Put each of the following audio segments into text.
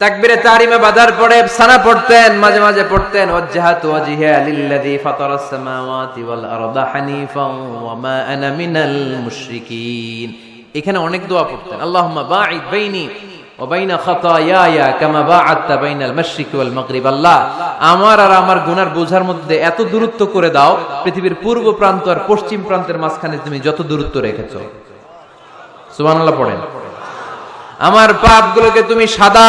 তাকবিরে তারিমে বাজার পড়ে, সানা পড়তেন, মাঝে মাঝে পড়তেন ফাতারাস সামাওয়াতি ওয়াল আরদা ওয়া মা আনা মিনাল মুশরিকিন। এখানে অনেক দোয়া পড়তেন, আল্লাহুম্মা বাঈদ বাইনি ওয়া বাইনা খাতায়ায়া কামা বাইনাল ওয়াল মাগরিব। আল্লাহ, আমার আর আমার গুনার বোঝার মধ্যে এত দূরত্ব করে দাও, পৃথিবীর পূর্ব প্রান্ত আর পশ্চিম প্রান্তের মাঝখানে তুমি যত দূরত্ব রেখেছো। সুবহানাল্লাহ পড়েন। আমার পাপগুলোকে তুমি সাদা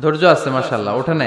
ধৈর্য আছে মাসাল্লাহ ওঠে নাই।